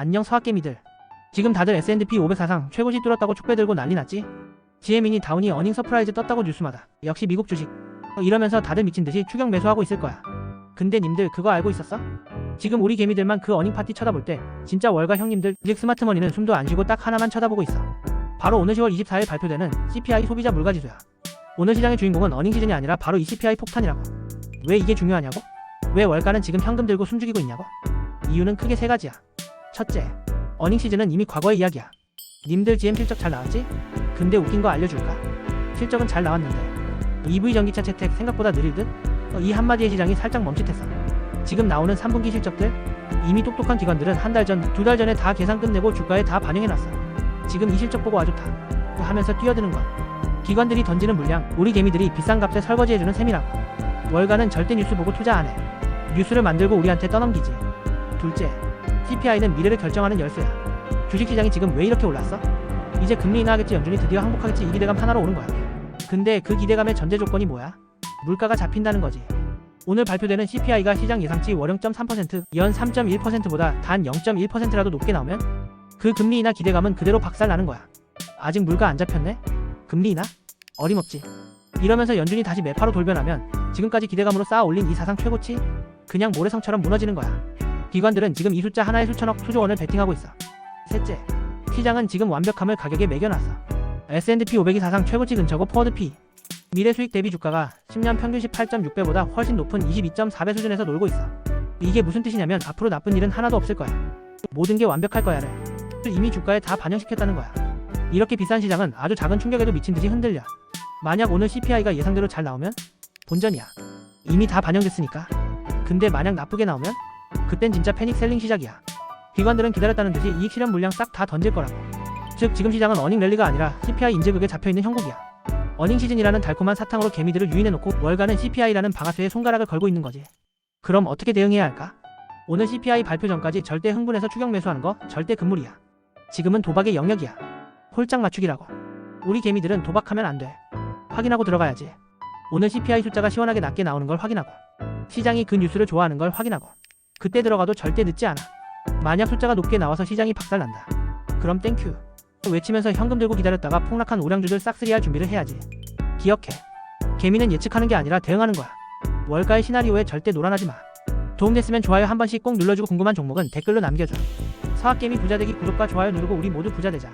안녕 서학개미들. 지금 다들 S&P 500 사상 최고치 뚫었다고 축배 들고 난리 났지? GM이니 다운이 어닝 서프라이즈 떴다고 뉴스마다. 역시 미국 주식. 어, 이러면서 다들 미친 듯이 추격 매수하고 있을 거야. 근데 님들 그거 알고 있었어? 지금 우리 개미들만 그 어닝 파티 쳐다볼 때 진짜 월가 형님들 즉 스마트머니는 숨도 안 쉬고 딱 하나만 쳐다보고 있어. 바로 오늘 10월 24일 발표되는 CPI 소비자 물가지수야. 오늘 시장의 주인공은 어닝 시즌이 아니라 바로 이 CPI 폭탄이라고. 왜 이게 중요하냐고? 왜 월가는 지금 현금 들고 숨죽이고 있냐고? 이유는 크게 세 가지야. 첫째, 어닝 시즌은 이미 과거의 이야기야. 님들 GM 실적 잘 나왔지? 근데 웃긴 거 알려줄까? 실적은 잘 나왔는데 EV 전기차 채택 생각보다 느릴 듯? 어, 이 한마디의 시장이 살짝 멈칫했어. 지금 나오는 3분기 실적들 이미 똑똑한 기관들은 한 달 전, 두 달 전에 다 계산 끝내고 주가에 다 반영해놨어. 지금 이 실적 보고 와 좋다 하면서 뛰어드는 건 기관들이 던지는 물량, 우리 개미들이 비싼 값에 설거지해주는 셈이라고. 월가는 절대 뉴스 보고 투자 안 해. 뉴스를 만들고 우리한테 떠넘기지. 둘째, CPI는 미래를 결정하는 열쇠야. 주식시장이 지금 왜 이렇게 올랐어? 이제 금리 인하하겠지 연준이 드디어 항복하겠지 이 기대감 하나로 오는 거야. 근데 그 기대감의 전제 조건이 뭐야? 물가가 잡힌다는 거지. 오늘 발표되는 CPI가 시장 예상치 월 0.3%, 연 3.1%보다 단 0.1%라도 높게 나오면 그 금리 인하 기대감은 그대로 박살나는 거야. 아직 물가 안 잡혔네? 금리 인하? 어림없지. 이러면서 연준이 다시 매파로 돌변하면 지금까지 기대감으로 쌓아 올린 이 사상 최고치? 그냥 모래성처럼 무너지는 거야. 기관들은 지금 이 숫자 하나에 수천억 수조 원을 베팅하고 있어. 셋째, 시장은 지금 완벽함을 가격에 매겨놨어. S&P 500이 사상 최고치 근처고 포워드 P. 미래 수익 대비 주가가 10년 평균 18.6배보다 훨씬 높은 22.4배 수준에서 놀고 있어. 이게 무슨 뜻이냐면 앞으로 나쁜 일은 하나도 없을 거야. 모든 게 완벽할 거야를. 이미 주가에 다 반영시켰다는 거야. 이렇게 비싼 시장은 아주 작은 충격에도 미친 듯이 흔들려. 만약 오늘 CPI가 예상대로 잘 나오면 본전이야. 이미 다 반영됐으니까. 근데 만약 나쁘게 나오면 그땐 진짜 패닉 셀링 시작이야. 기관들은 기다렸다는 듯이 이익 실현 물량 싹 다 던질 거라고. 즉 지금 시장은 어닝 랠리가 아니라 CPI 인제극에 잡혀있는 형국이야. 어닝 시즌이라는 달콤한 사탕으로 개미들을 유인해놓고 월가는 CPI라는 방아쇠에 손가락을 걸고 있는 거지. 그럼 어떻게 대응해야 할까? 오늘 CPI 발표 전까지 절대 흥분해서 추격 매수하는 거 절대 금물이야. 지금은 도박의 영역이야. 홀짝 맞추기라고. 우리 개미들은 도박하면 안 돼. 확인하고 들어가야지. 오늘 CPI 숫자가 시원하게 낮게 나오는 걸 확인하고 시장이 그 뉴스를 좋아하는 걸 확인하고 그때 들어가도 절대 늦지 않아. 만약 숫자가 높게 나와서 시장이 박살난다. 그럼 땡큐. 외치면서 현금 들고 기다렸다가 폭락한 오량주들 싹쓸이 할 준비를 해야지. 기억해. 개미는 예측하는 게 아니라 대응하는 거야. 월가의 시나리오에 절대 놀아나지 마. 도움됐으면 좋아요 한 번씩 꼭 눌러주고 궁금한 종목은 댓글로 남겨줘. 서학개미 부자되기 구독과 좋아요 누르고 우리 모두 부자되자.